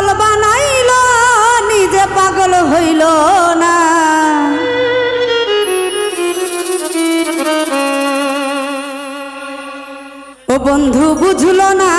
পাগল বানাইল নিজে পাগল হইল না। ও বন্ধু বুঝলো না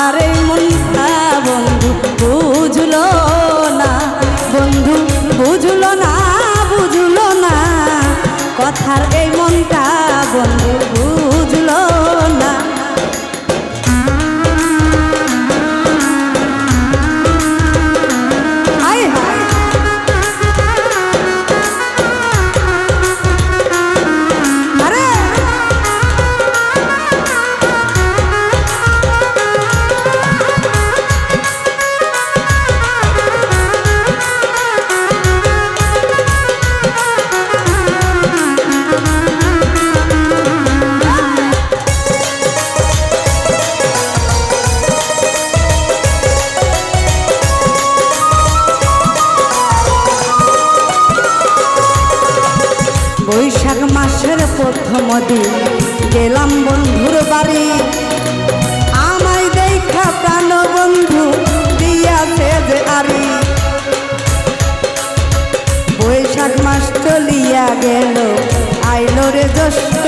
আমার এই মনটা বন্ধু, বুঝলো না। বন্ধু, বুঝলো না বুঝলো না। কথার এই মনটা বন্ধু বৈশাখ মাসের প্রথম দিন। গেলাম বন্ধুর বাড়ি। আমায় দেখা প্রাণ বন্ধু দিয়াছে যে আরি। বৈশাখ মাস চলিয়া গেল, আইলো রে জ্যৈষ্ঠ।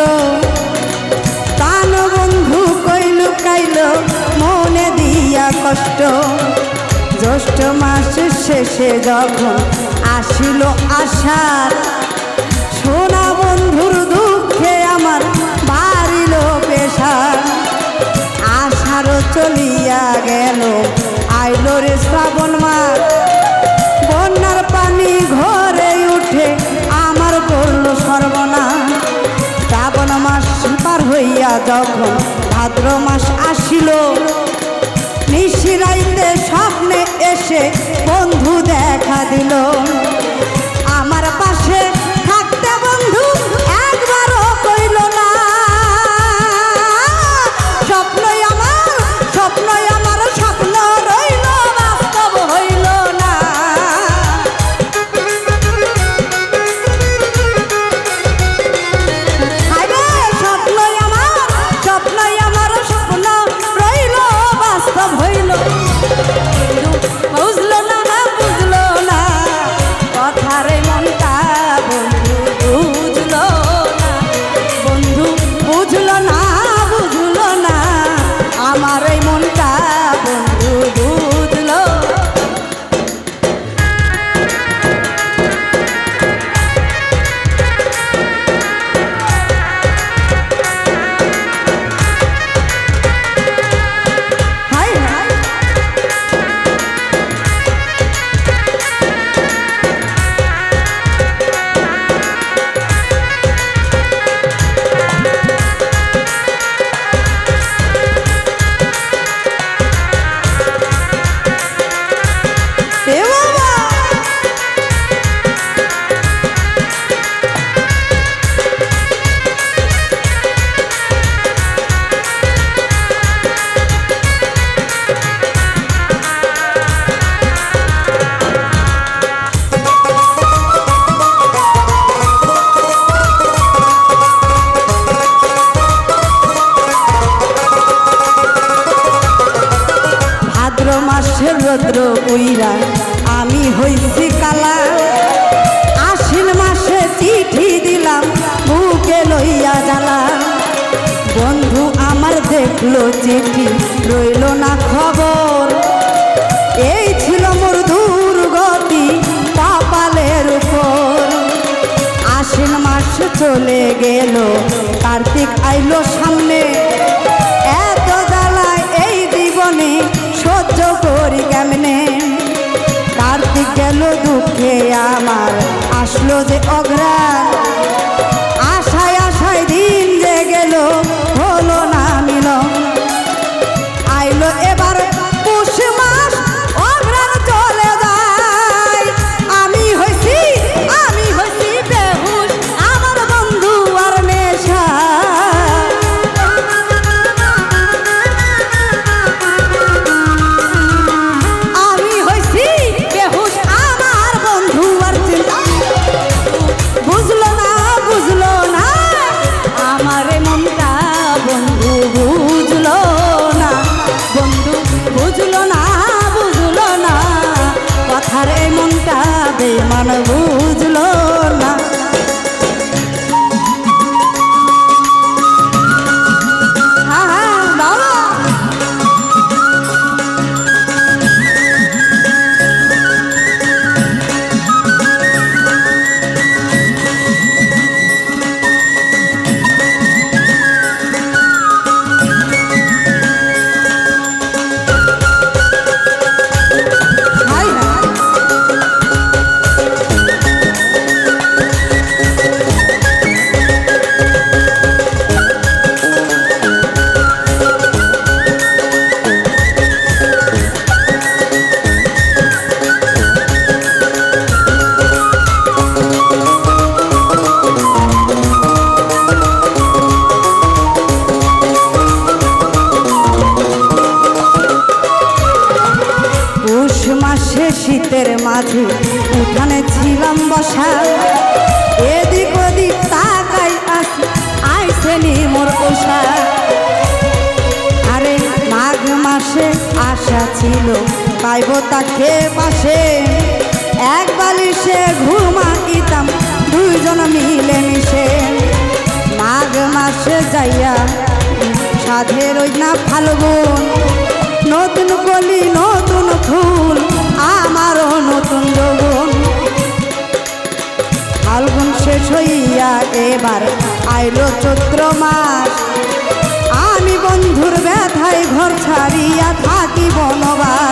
প্রাণ বন্ধু কইল কাইল মনে দিয়া কষ্ট। জ্যৈষ্ঠ মাসের শেষে যখন আসিল আষাঢ়, সোনা হইয়া যখন ভাদ্র মাস আসিল নিশিরাইতে স্বপ্নে এসে বন্ধু দেখা দিল। আমার পাশে উইরা আমি হইছি কালা। আশ্বিন মাসে চিঠি দিলাম, বুকে লইয়া জ্বালা বন্ধু, আমার দেখল চিঠি, রইল না খবর। এই ছিল মোর দুর্গতি কপালের উপর। আশ্বিন মাস চলে গেল, কার্তিক আইলো সামনে। দুঃখে আমার আসলো যে অগ্রাণ বেমান বুঝলো মাঝে উঠানে ছিলাম বসা। এদিক ওদিক তাকাই আসি আইসে নি মোর পোষা। আরে মাঘ মাসে আশা ছিল, পাইব তাকে পাশে। এক বালিশে ঘুমাইতাম দুইজন মিলে মিশে। মাঘ মাসে যাইয়া সাধের ওই না ফাল্গুন নতুন কলি, নতুন শেষ হইয়া এবার আইলো চৈত্র মাস। আমি বন্ধুর ব্যথায় ঘর ছাড়িয়া থাকি বনবাস